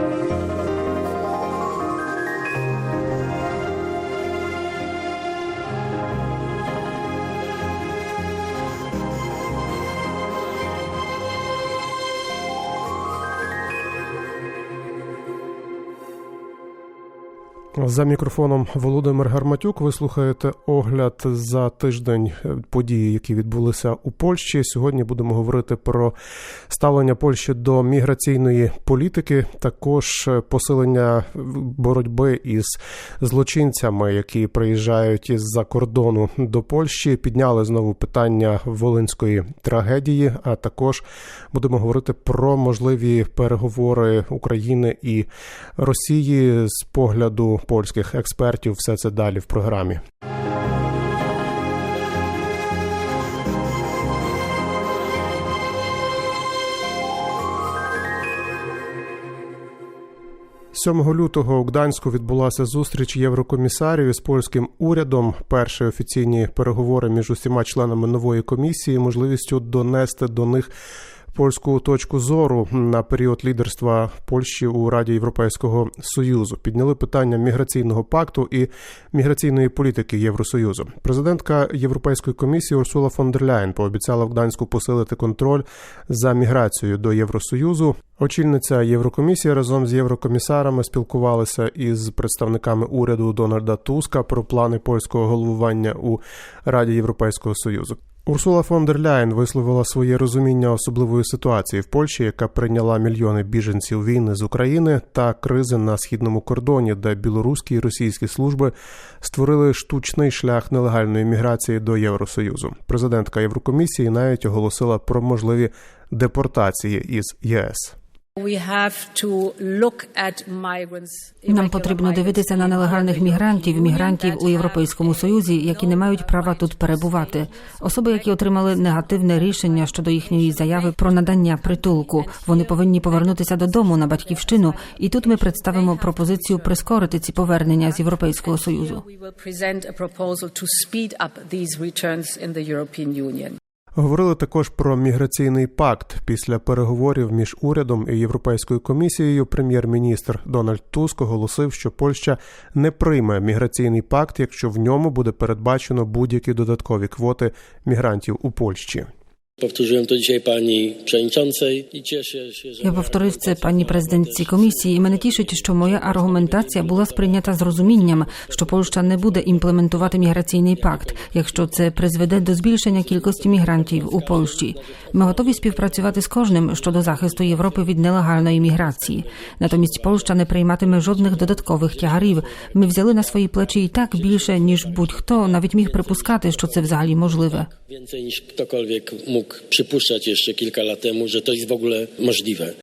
Thank you. За мікрофоном Володимир Гарматюк. Ви слухаєте огляд за тиждень події, які відбулися у Польщі. Сьогодні будемо говорити про ставлення Польщі до міграційної політики, також посилення боротьби із злочинцями, які приїжджають із-за кордону до Польщі. Підняли знову питання волинської трагедії. А також будемо говорити про можливі переговори України і Росії з погляду польських експертів. Все це далі в програмі. Сьомого лютого у Гданську відбулася зустріч єврокомісарів з польським урядом. Перші офіційні переговори між усіма членами нової комісії, можливістю донести до них польську точку зору на період лідерства Польщі у Раді Європейського союзу. Підняли питання міграційного пакту і міграційної політики Євросоюзу. Президентка Європейської комісії Урсула фон дер Ляєн пообіцяла в Гданську посилити контроль за міграцією до Євросоюзу. Очільниця Єврокомісії разом з єврокомісарами спілкувалися із представниками уряду Дональда Туска про плани польського головування у Раді Європейського союзу. Урсула фон дер Ляйн висловила своє розуміння особливої ситуації в Польщі, яка прийняла мільйони біженців війни з України та кризи на східному кордоні, де білоруські і російські служби створили штучний шлях нелегальної міграції до Євросоюзу. Президентка Єврокомісії навіть оголосила про можливі депортації із ЄС. Нам потрібно дивитися на нелегальних мігрантів, мігрантів у європейському союзі, які не мають права тут перебувати. Особи, які отримали негативне рішення щодо їхньої заяви про надання притулку. Вони повинні повернутися додому на батьківщину, і тут ми представимо пропозицію прискорити ці повернення з європейського союзу. Говорили також про міграційний пакт після переговорів між урядом і європейською комісією. Прем'єр-міністр Дональд Туск оголосив, що Польща не прийме міграційний пакт, якщо в ньому буде передбачено будь-які додаткові квоти мігрантів у Польщі. Powtórzyłem to dzisiaj pani przewodniczącej i cieszę się, że Я повторив це пані президентці комісії, і мене тішить, що моя аргументація була сприйнята з розумінням, що Польща не буде імплементувати міграційний пакт, якщо це призведе до збільшення кількості мігрантів у Польщі. Ми готові співпрацювати з кожним щодо захисту Європи від нелегальної міграції. Натомість Польща не прийматиме жодних додаткових тягарів. Ми взяли на свої плечі і так більше ніж будь-хто навіть міг припускати, що це взагалі можливе. więcej niż ktokolwiek mógł przypuszczać jeszcze kilka lat temu, że to jest w ogóle możliwe.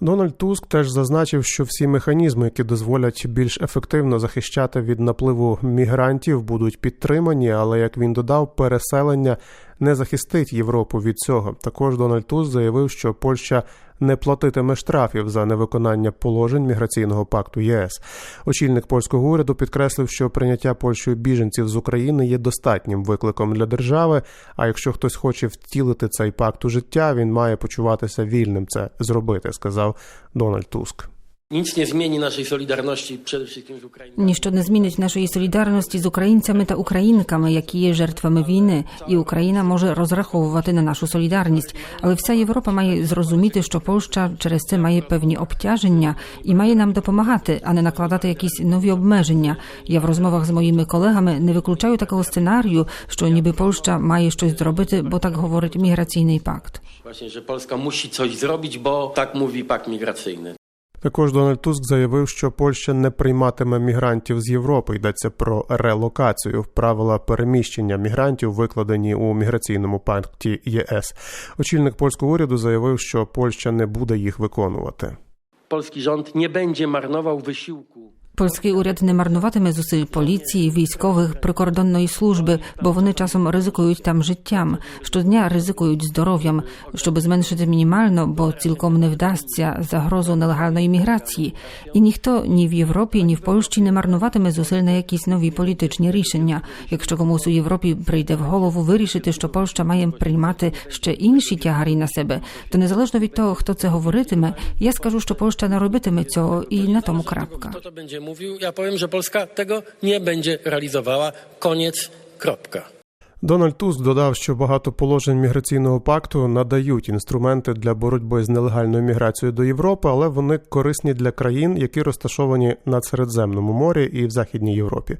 Дональд Туск теж зазначив, що всі механізми, які дозволять більш ефективно захищати від напливу мігрантів, будуть підтримані, але як він додав, переселення не захистить Європу від цього. Також Дональд Туск заявив, що Польща не платитиме штрафів за невиконання положень міграційного пакту ЄС. Очільник польського уряду підкреслив, що прийняття Польщею біженців з України є достатнім викликом для держави. А якщо хтось хоче втілити цей пакт у життя, він має почуватися вільним це зробити, сказав Дональд Туск. Nic nie zmieni naszej solidarności przede wszystkim z Ukrainą. Ніщо не змінить нашої солідарності з українцями та українками, які є жертвами війни, і Україна може розраховувати на нашу солідарність. Але вся Європа має зрозуміти, що Польща через це має певні обтяження і має нам допомагати, а не накладати якісь нові обмеження. Я в розмовах з моїми колегами не виключаю такого сценарію, що ніби Польща має щось зробити, бо так говорить міграційний пакт. Właśnie, że Polska musi coś zrobić, bo tak mówi pakt migracyjny. Також Дональд Туск заявив, що Польща не прийматиме мігрантів з Європи. Йдеться про релокацію. Правила переміщення мігрантів викладені у міграційному пакті ЄС. Очільник польського уряду заявив, що Польща не буде їх виконувати. Польський rząd не буде марнував wysiłku Польський уряд не марнуватиме зусиль поліції, військових, прикордонної служби, бо вони часом ризикують там життям, щодня ризикують здоров'ям, щоб зменшити мінімально, бо цілком не вдасться загрозу нелегальної міграції. І ніхто ні в Європі, ні в Польщі не марнуватиме зусиль на якісь нові політичні рішення. Якщо комусь у Європі прийде в голову вирішити, що Польща має приймати ще інші тягарі на себе, то незалежно від того, хто це говоритиме, я скажу, що Польща не робитиме цього, і на тому крапка. Mówił? Ja powiem, że Polska tego nie będzie realizowała. Koniec, kropka. Дональд Туск додав, що багато положень міграційного пакту надають інструменти для боротьби з нелегальною міграцією до Європи, але вони корисні для країн, які розташовані на Середземному морі і в Західній Європі.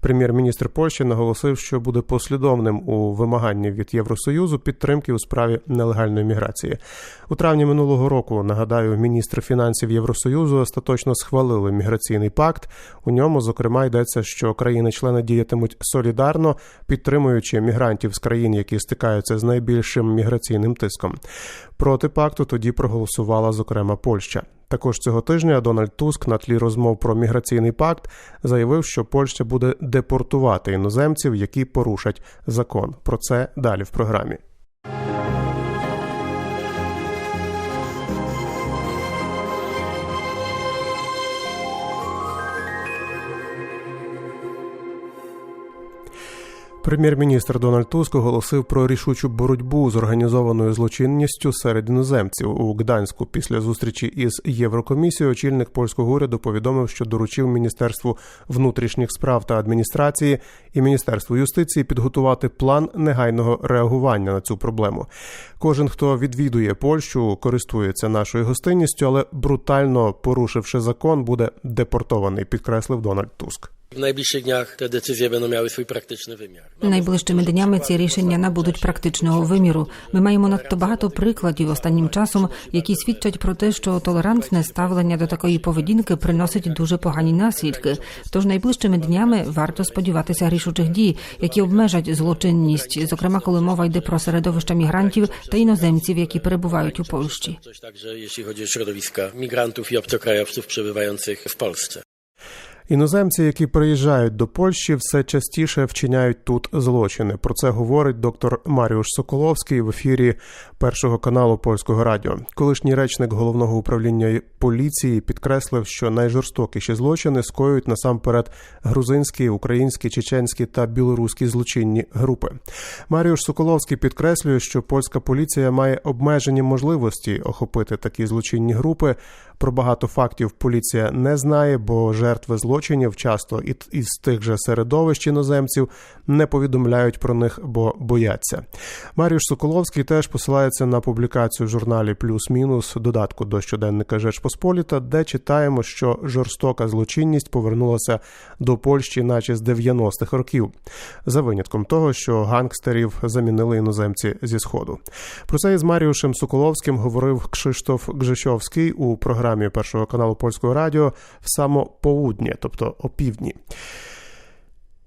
Прем'єр-міністр Польщі наголосив, що буде послідовним у вимаганні від Євросоюзу підтримки у справі нелегальної міграції. У травні минулого року нагадаю, міністр фінансів Євросоюзу остаточно схвалили міграційний пакт. У ньому зокрема йдеться, що країни-члени діятимуть солідарно, підтримуючи мігрантів з країн, які стикаються з найбільшим міграційним тиском. Проти пакту тоді проголосувала зокрема Польща. Також цього тижня Дональд Туск на тлі розмов про міграційний пакт заявив, що Польща буде депортувати іноземців, які порушать закон. Про це далі в програмі. Прем'єр-міністр Дональд Туск оголосив про рішучу боротьбу з організованою злочинністю серед іноземців у Гданську. Після зустрічі із Єврокомісією очільник польського уряду повідомив, що доручив Міністерству внутрішніх справ та адміністрації і Міністерству юстиції підготувати план негайного реагування на цю проблему. Кожен, хто відвідує Польщу, користується нашою гостинністю, але брутально порушивши закон, буде депортований, підкреслив Дональд Туск. W najbliższych dniach te decyzje będą miały swój praktyczny wymiar. Найближчими днями ці рішення набудуть практичного виміру. Ми маємо надто багато прикладів останнім часом, які свідчать про те, що толерантне ставлення до такої поведінки приносить дуже погані наслідки. Тож найближчими днями варто сподіватися рішучих дій, які обмежать злочинність, зокрема, коли мова йде про середовища мігрантів та іноземців, які перебувають у Польщі. Coś także jeśli chodzi o środowiska migrantów i obcokrajowców przebywających w Polsce. Іноземці, які приїжджають до Польщі, все частіше вчиняють тут злочини. Про це говорить доктор Маріуш Соколовський в ефірі першого каналу польського радіо. Колишній речник головного управління поліції підкреслив, що найжорстокіші злочини скоюють насамперед грузинські, українські, чеченські та білоруські злочинні групи. Маріуш Соколовський підкреслює, що польська поліція має обмежені можливості охопити такі злочинні групи. Про багато фактів поліція не знає, бо жертви злочинів часто із тих же середовищ іноземців не повідомляють про них, бо бояться. Маріуш Соколовський теж посилається на публікацію в журналі Плюс-мінус додатку до щоденника Жечпосполіта, де читаємо, що жорстока злочинність повернулася до Польщі, наче з 90-х років, за винятком того, що гангстерів замінили іноземці зі сходу. Про це із Маріушем Соколовським говорив Кшиштоф Гжещовський у програмі першого каналу польського радіо в самополудні, тобто опівдні.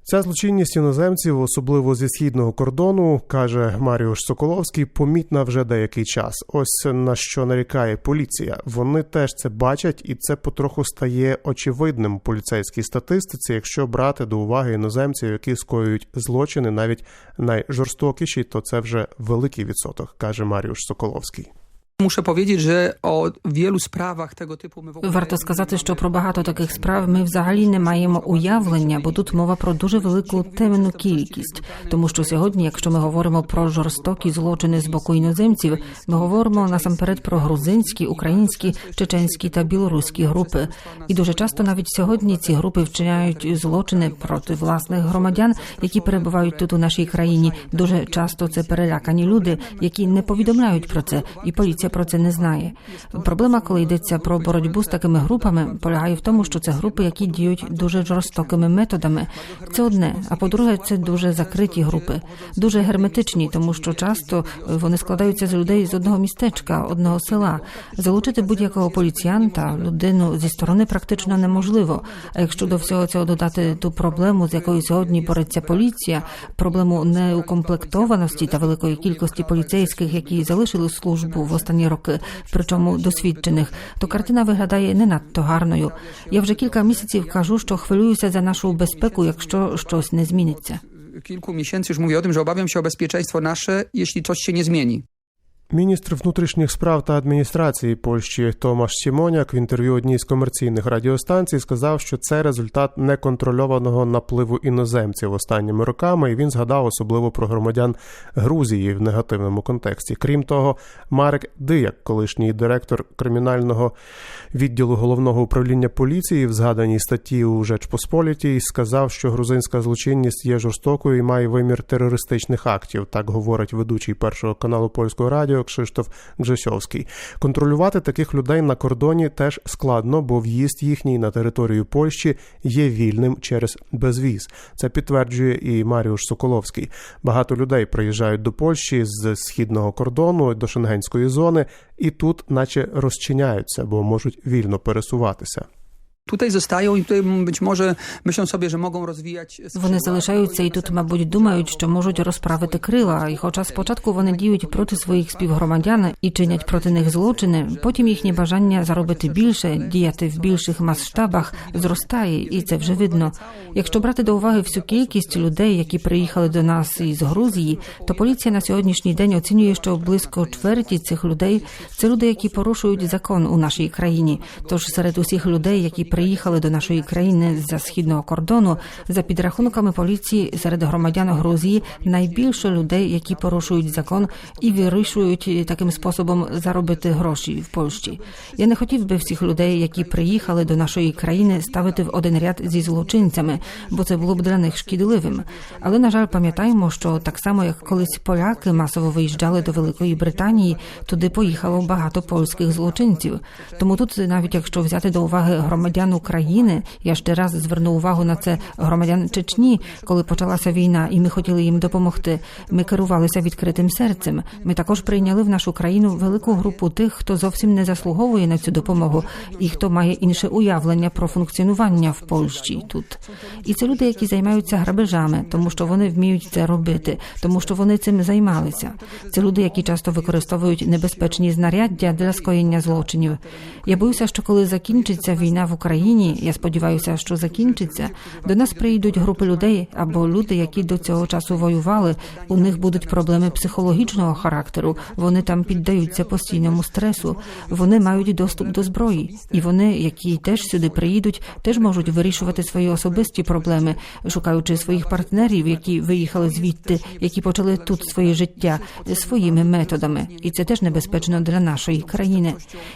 Ця злочинність іноземців, особливо зі східного кордону, каже Маріуш Соколовський, помітна вже деякий час. Ось на що нарікає поліція. Вони теж це бачать, і це потроху стає очевидним поліцейській статистиці, якщо брати до уваги іноземців, які скоюють злочини, навіть найжорстокіші, то це вже великий відсоток, каже Маріуш Соколовський. Muszę powiedzieć, że o wielu sprawach tego typu my w ogóle Варто сказати, що про багато таких справ ми взагалі не маємо уявлення, бо тут мова про дуже велику темну кількість. Тому що сьогодні, якщо ми говоримо про жорстокі злочини з боку іноземців, ми говоримо насамперед про грузинські, українські, чеченські та білоруські групи. І дуже часто навіть сьогодні ці групи вчиняють злочини проти власних громадян, які перебувають тут у нашій країні. Дуже часто це перелякані люди, які не повідомляють про це, і поліція про це не знає. Проблема, коли йдеться про боротьбу з такими групами, полягає в тому, що це групи, які діють дуже жорстокими методами. Це одне. А по-друге, це дуже закриті групи, дуже герметичні, тому що часто вони складаються з людей з одного містечка, одного села. Залучити будь-якого поліціянта, людину зі сторони практично неможливо. А якщо до всього цього додати ту проблему, з якою сьогодні бореться поліція, проблему неукомплектованості та великої кількості поліцейських, які залишили службу в останні останні роки, причому досвідчених, то картина виглядає не надто гарною. Я вже кілька місяців кажу, що хвилююся за нашу безпеку, якщо щось не зміниться. Kilku miesięcy już mówię o tym, że obawiam się o bezpieczeństwo nasze, jeśli coś się nie zmieni. Міністр внутрішніх справ та адміністрації Польщі Томаш Сімоняк в інтерв'ю одній з комерційних радіостанцій сказав, що це результат неконтрольованого напливу іноземців останніми роками, і він згадав особливо про громадян Грузії в негативному контексті. Крім того, Марек Дияк, колишній директор кримінального відділу головного управління поліції, в згаданій статті у Жечпосполітій, сказав, що грузинська злочинність є жорстокою і має вимір терористичних актів. Так говорить ведучий першого каналу польського радіо. Кшиштоф Гжесьовський. Контролювати таких людей на кордоні теж складно, бо в'їзд їхній на територію Польщі є вільним через безвіз. Це підтверджує і Маріуш Соколовський. Багато людей приїжджають до Польщі з східного кордону до шенгенської зони, і тут, наче розчиняються, бо можуть вільно пересуватися. Tutaj zostają i tutaj być może myślą sobie, że mogą rozwijać... Вони залишаються і тут, мабуть, думають, що можуть розправити крила. І хоча спочатку вони діють проти своїх співгромадян і чинять проти них злочини, потім їхнє бажання заробити більше, діяти в більших масштабах зростає, і це вже видно. Якщо брати до уваги всю кількість людей, які приїхали до нас із Грузії, то поліція на сьогоднішній день оцінює, що близько чверті цих людей це люди, які порушують закон у нашій країні. Тож серед усіх людей, які приїхали до нашої країни з-за східного кордону, за підрахунками поліції серед громадян Грузії найбільше людей, які порушують закон і вирішують таким способом заробити гроші в Польщі. Я не хотів би всіх людей, які приїхали до нашої країни, ставити в один ряд зі злочинцями, бо це було б для них шкідливим. Але на жаль, пам'ятаємо, що так само як колись поляки масово виїжджали до Великої Британії, туди поїхало багато польських злочинців. Тому тут, навіть якщо взяти до уваги громадян України, я ще раз зверну увагу на це громадян Чечні, коли почалася війна, і ми хотіли їм допомогти. Ми керувалися відкритим серцем. Ми також прийняли в нашу країну велику групу тих, хто зовсім не заслуговує на цю допомогу, і хто має інше уявлення про функціонування в Польщі тут. І це люди, які займаються грабежами, тому що вони вміють це робити, тому що вони цим займалися. Це люди, які часто використовують небезпечні знаряддя для скоєння злочинів. Я боюся, що коли закінчиться війна в Україні, я сподіваюся, що закінчиться. До нас приїдуть групи людей або люди, які до цього часу воювали. У них будуть проблеми психологічного характеру. Вони там піддаються постійному стресу. Вони мають доступ до зброї, і вони, які теж сюди приїдуть, теж можуть вирішувати свої особисті проблеми, шукаючи своїх партнерів, які виїхали звідти, які почали тут своє життя своїми методами, і це теж небезпечно для нашої країни.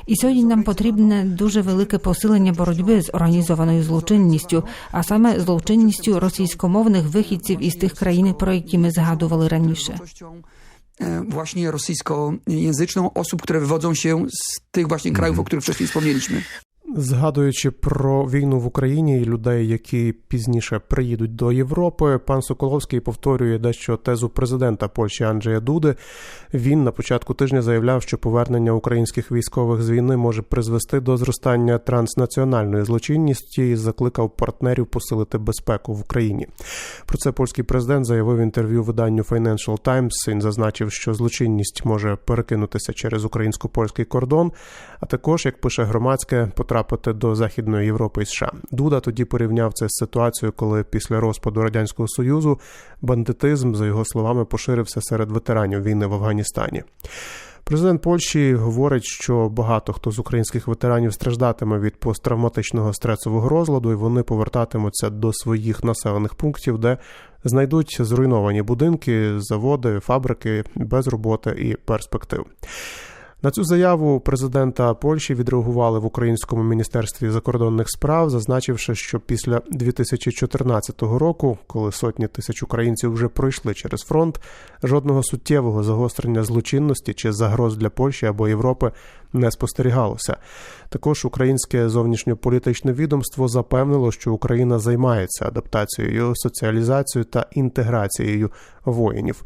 І сьогодні нам потрібне дуже велике посилення боротьби з організованою злочинністю, а саме злочинністю російськомовних вихідців із тих країн, про які ми згадували раніше. e, właśnie rosyjskojęzyczną osób, które wywodzą się z tych właśnie krajów, o których wcześniej wspomnieliśmy. Згадуючи про війну в Україні і людей, які пізніше приїдуть до Європи, пан Соколовський повторює дещо тезу президента Польщі Анджея Дуди. Він на початку тижня заявляв, що повернення українських військових з війни може призвести до зростання транснаціональної злочинності і закликав партнерів посилити безпеку в Україні. Про це польський президент заявив інтерв'ю виданню Financial Times. Він зазначив, що злочинність може перекинутися через українсько-польський кордон, а також, як пише громадське, потрапити до Західної Європи і США. Дуда тоді порівняв це з ситуацією, коли після розпаду радянського союзу бандитизм, за його словами, поширився серед ветеранів війни в Афганістані. Президент Польщі говорить, що багато хто з українських ветеранів страждатиме від посттравматичного стресового розладу, і вони повертатимуться до своїх населених пунктів, де знайдуть зруйновані будинки, заводи, фабрики без роботи і перспектив. На цю заяву президента Польщі відреагували в українському міністерстві закордонних справ, зазначивши, що після 2014 року, коли сотні тисяч українців вже пройшли через фронт, жодного суттєвого загострення злочинності чи загроз для Польщі або Європи не спостерігалося. Також українське зовнішньополітичне відомство запевнило, що Україна займається адаптацією, соціалізацією та інтеграцією воїнів.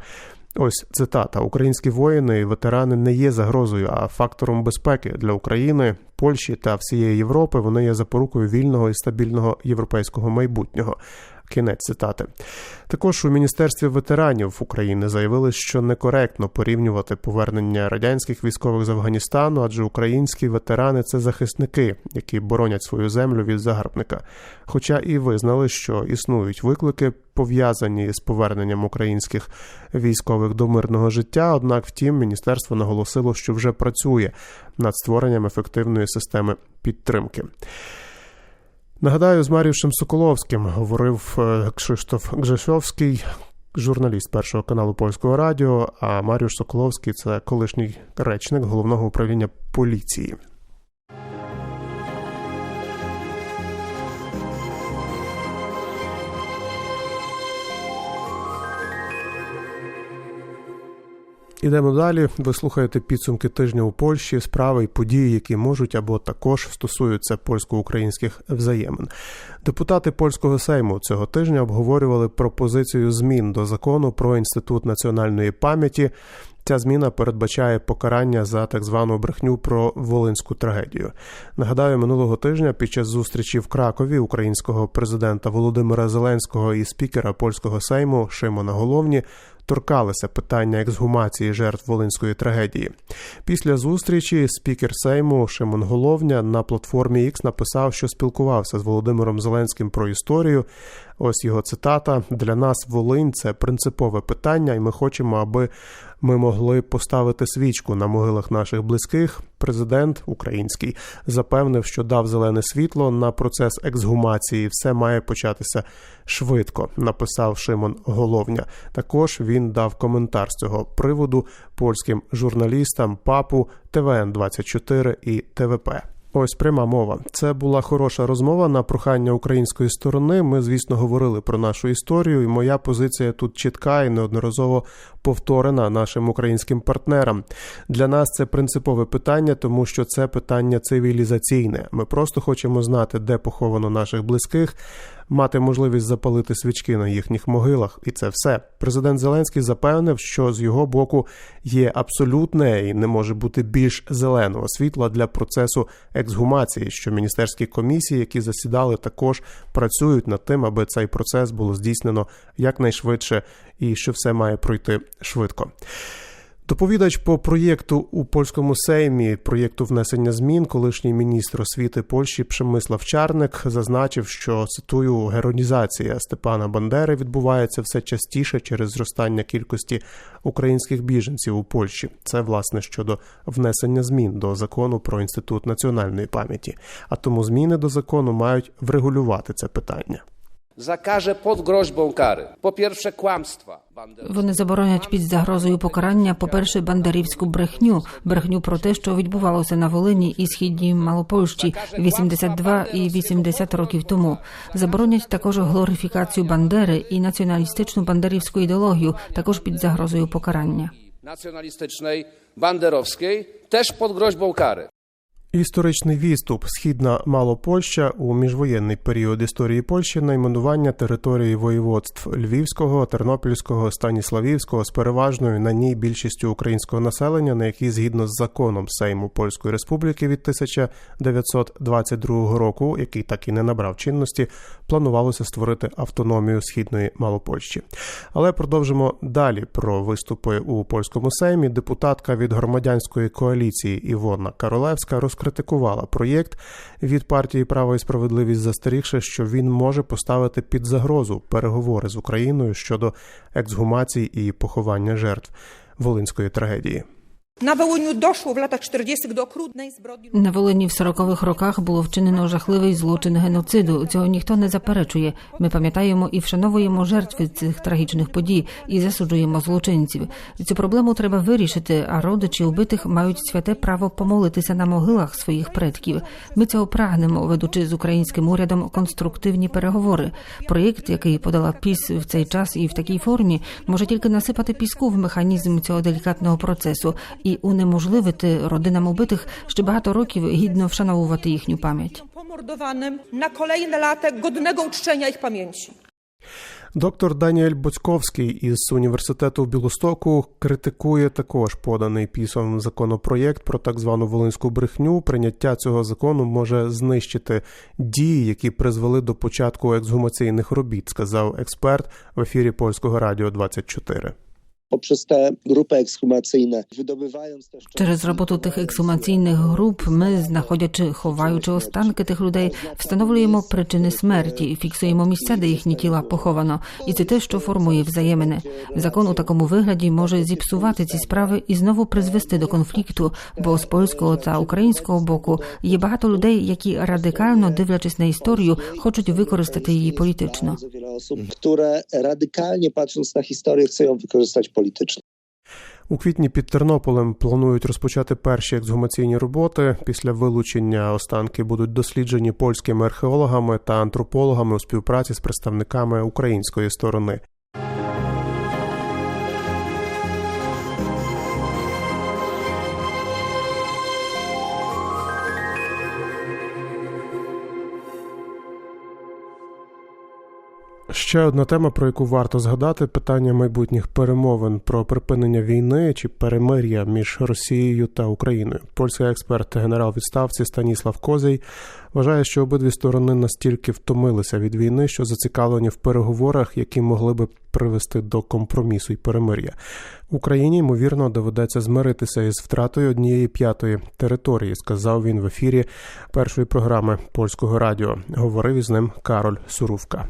Ось цитата: Українські воїни і ветерани не є загрозою, а фактором безпеки для України, Польщі та всієї Європи. Вони є запорукою вільного і стабільного європейського майбутнього, Кінець цитати. Також у міністерстві ветеранів України заявили, що некоректно порівнювати повернення радянських військових з Афганістану, адже українські ветерани це захисники, які боронять свою землю від загарбника. Хоча і визнали, що існують виклики, пов'язані з поверненням українських військових до мирного життя. Однак, втім, міністерство наголосило, що вже працює над створенням ефективної системи підтримки. Нагадаю, з Маріушем Соколовським говорив е, Кшиштоф Гжешовський, журналіст першого каналу польського радіо. А Маріуш Соколовський це колишній речник головного управління поліції. Ідемо далі. Ви слухаєте підсумки тижня у Польщі, справи і події, які можуть або також стосуються польсько-українських взаємин. Депутати польського сейму цього тижня обговорювали пропозицію змін до закону про інститут національної пам'яті. Ця зміна передбачає покарання за так звану брехню про волинську трагедію. Нагадаю, минулого тижня під час зустрічі в Кракові українського президента Володимира Зеленського і спікера польського сейму Шимона Головні торкалися питання ексгумації жертв волинської трагедії. Після зустрічі спікер Сейму Шимон Головня на платформі X написав, що спілкувався з Володимиром Зеленським про історію. Ось його цитата: для нас Волинь це принципове питання, і ми хочемо, аби ми могли поставити свічку на могилах наших близьких. Президент український запевнив, що дав зелене світло на процес ексгумації. Все має початися швидко. Написав Шимон Головня. Також він дав коментар з цього приводу польським журналістам ПАПу, ТВН 24 і ТВП. Ось пряма мова. Це була хороша розмова на прохання української сторони. Ми, звісно, говорили про нашу історію, і моя позиція тут чітка і неодноразово повторена нашим українським партнерам. Для нас це принципове питання, тому що це питання цивілізаційне. Ми просто хочемо знати, де поховано наших близьких. Мати можливість запалити свічки на їхніх могилах, і це все. Президент Зеленський запевнив, що з його боку є абсолютне і не може бути більш зеленого світла для процесу ексгумації. Що міністерські комісії, які засідали, також працюють над тим, аби цей процес було здійснено якнайшвидше, і що все має пройти швидко. Доповідач по проєкту у польському сеймі проєкту внесення змін, колишній міністр освіти Польщі Пшемислав Чарник зазначив, що цитую геронізація Степана Бандери відбувається все частіше через зростання кількості українських біженців у Польщі. Це власне щодо внесення змін до закону про інститут національної пам'яті. А тому зміни до закону мають wregulювати це питання. Zakaże pod groźbą kary. Po pierwsze kłamstwa. Вони заборонять під загрозою покарання, по-перше, бандерівську брехню, брехню про те, що відбувалося на Волині і східній Малопольщі 82 і 80 років тому. Заборонять також глорифікацію Бандери і націоналістичну бандерівську ідеологію, також під загрозою покарання. Nacjonalistycznej, banderowskiej, też pod groźbą kary. Історичний відступ Східна Малопольща у міжвоєнний період історії Польщі найменування території воєводств Львівського, Тернопільського, Станіславівського з переважною на ній більшістю українського населення, на якій згідно з законом Сейму Польської Республіки від 1922 року, який так і не набрав чинності, планувалося створити автономію Східної Малопольщі. Але продовжимо далі про виступи у польському сеймі. Депутатка від громадянської коаліції Івона Каролевська розкритикувала проєкт від партії Право і справедливість, застерігши, що він може поставити під загрозу переговори з Україною щодо ексгумації і поховання жертв волинської трагедії. Na Wołyniu doszło w latach 40. do okrutnej zbrodni. На Волині в 40-х роках було вчинено жахливий злочин геноциду. Цього ніхто не заперечує. Ми пам'ятаємо і вшановуємо жертви цих трагічних подій і засуджуємо злочинців. Цю проблему треба вирішити, а родичі убитих мають святе право помолитися на могилах своїх предків. Ми цього прагнемо, ведучи з українським урядом конструктивні переговори. Проєкт, який подала ПІС в цей час і в такій формі, може тільки насипати піску в механізм цього делікатного процесу і унеможливити родинам убитих ще багато років гідно вшановувати їхню пам'ять. Pomordowanym na kolejne lata godnego uczczenia ich pamięci. Доктор Даніель Боцьковський із університету в Білостоку критикує також поданий пісом законопроєкт про так звану волинську брехню. Прийняття цього закону може знищити дії, які призвели до початку ексгумаційних робіт, сказав експерт в ефірі польського радіо 24. Poprzez te grupy ekshumacyjne, wydobywając też Через роботу тих ексгумаційних груп ми, знаходячи, ховаючи останки тих людей, встановлюємо причини смерті, фіксуємо місця, де їхні тіла поховано, і це те, що формує взаємини. Закон у такому вигляді може зіпсувати ці справи і знову призвести до конфлікту, бо з польського та українського боку є багато людей, які радикально дивлячись на історію, хочуть використати її політично. bardzo wiele osób, które radykalnie patrząc politycznie. У квітні під Тернополем планують розпочати перші ексгумаційні роботи. Після вилучення останки будуть досліджені польськими археологами та антропологами у співпраці з представниками української сторони. Ще одна тема, про яку варто згадати: питання майбутніх перемовин про припинення війни чи перемир'я між Росією та Україною. Польський експерт, генерал відставці Станіслав Козий вважає, що обидві сторони настільки втомилися від війни, що зацікавлені в переговорах, які могли би привести до компромісу й перемир'я. Україні ймовірно доведеться змиритися із втратою однієї п'ятої території, сказав він в ефірі першої програми польського радіо. Говорив із ним Кароль Сурувка.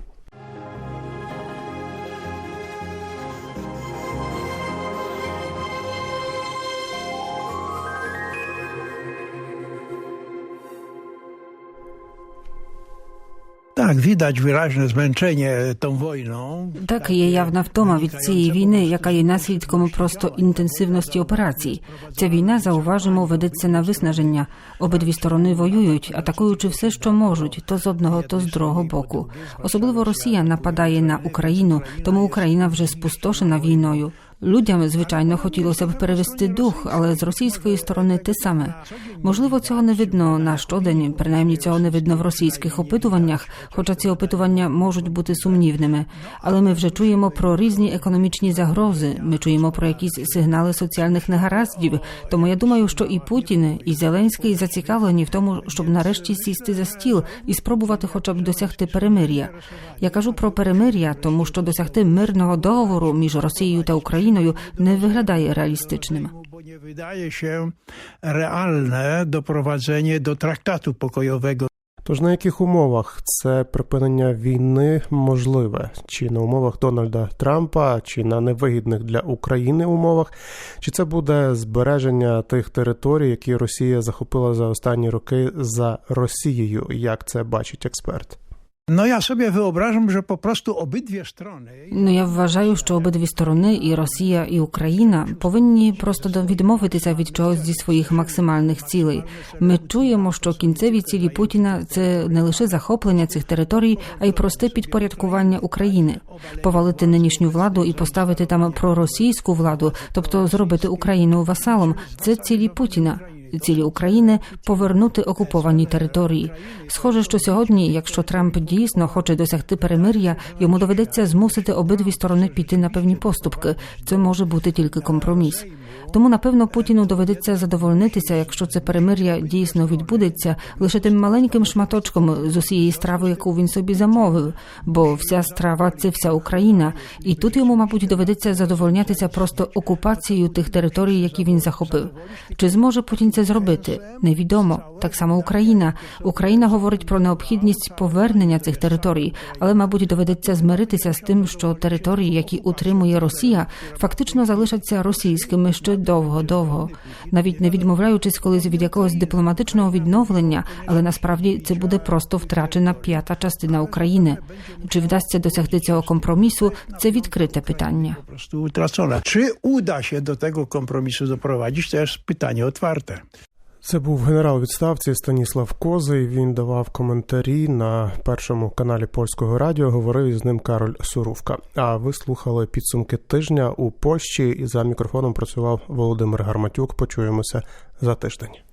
Tak, widać wyraźne zmęczenie tą wojną. Так, є явна втома від цієї війни, яка є наслідком просто інтенсивності операцій. Ця війна, зауважимо, ведеться на виснаження. Обидві сторони воюють, атакуючи все, що можуть, то з одного, то з другого боку. Особливо Росія нападає на Україну, тому Україна вже спустошена війною. Людям, звичайно, хотілося б перевести дух, але з російської сторони те саме. Можливо, цього не видно на щодень, принаймні цього не видно в російських опитуваннях, хоча ці опитування можуть бути сумнівними. Але ми вже чуємо про різні економічні загрози. Ми чуємо про якісь сигнали соціальних негараздів. Тому я думаю, що і Путін, і Зеленський зацікавлені в тому, щоб нарешті сісти за стіл і спробувати, хоча б досягти перемир'я. Я кажу про перемир'я, тому що досягти мирного договору між Росією та Україною не виглядає реалістичним. Nie wydaje się realne doprowadzenie do traktatu pokojowego Тож на яких умовах це припинення війни можливе? Чи на умовах Дональда Трампа, чи на невигідних для України умовах? Чи це буде збереження тих територій, які Росія захопила за останні роки за Росією? Як це бачить експерт? No ja sobie wyobrażam, że po prostu obydwie strony Ну я вважаю, що обидві сторони, і Росія, і Україна, повинні просто відмовитися від чогось зі своїх максимальних цілей. Ми чуємо, що кінцеві цілі Путіна це не лише захоплення цих територій, а й просте підпорядкування України, повалити нинішню владу і поставити там проросійську владу, тобто зробити Україну васалом. Це цілі Путіна. Цілі України повернути окуповані території. Схоже, що сьогодні, якщо Трамп дійсно хоче досягти перемир'я, йому доведеться змусити обидві сторони піти на певні поступки. Це може бути тільки компроміс. Тому, напевно, Путіну доведеться задовольнитися, якщо це перемир'я дійсно відбудеться, лише тим маленьким шматочком з усієї страви, яку він собі замовив. Бо вся страва це вся Україна, і тут йому, мабуть, доведеться задовольнятися просто окупацією тих територій, які він захопив. Чи зможе Путін це зробити? Невідомо. Так само Україна. Україна говорить про необхідність повернення цих територій, але, мабуть, доведеться змиритися з тим, що території, які утримує Росія, фактично залишаться російськими ще довго-довго, навіть не відмовляючись колись від якогось дипломатичного відновлення, але насправді це буде просто втрачена п'ята частина України. Чи вдасться досягти цього компромісу? Це відкрите питання. utracona. Czy uda się do tego kompromisu doprowadzić, to jest pytanie otwarte. Це був генерал відставці Станіслав Козий. Він давав коментарі на першому каналі польського радіо. Говорив із ним Кароль Сурувка. А ви слухали підсумки тижня у Польщі і за мікрофоном працював Володимир Гарматюк. Почуємося за тиждень.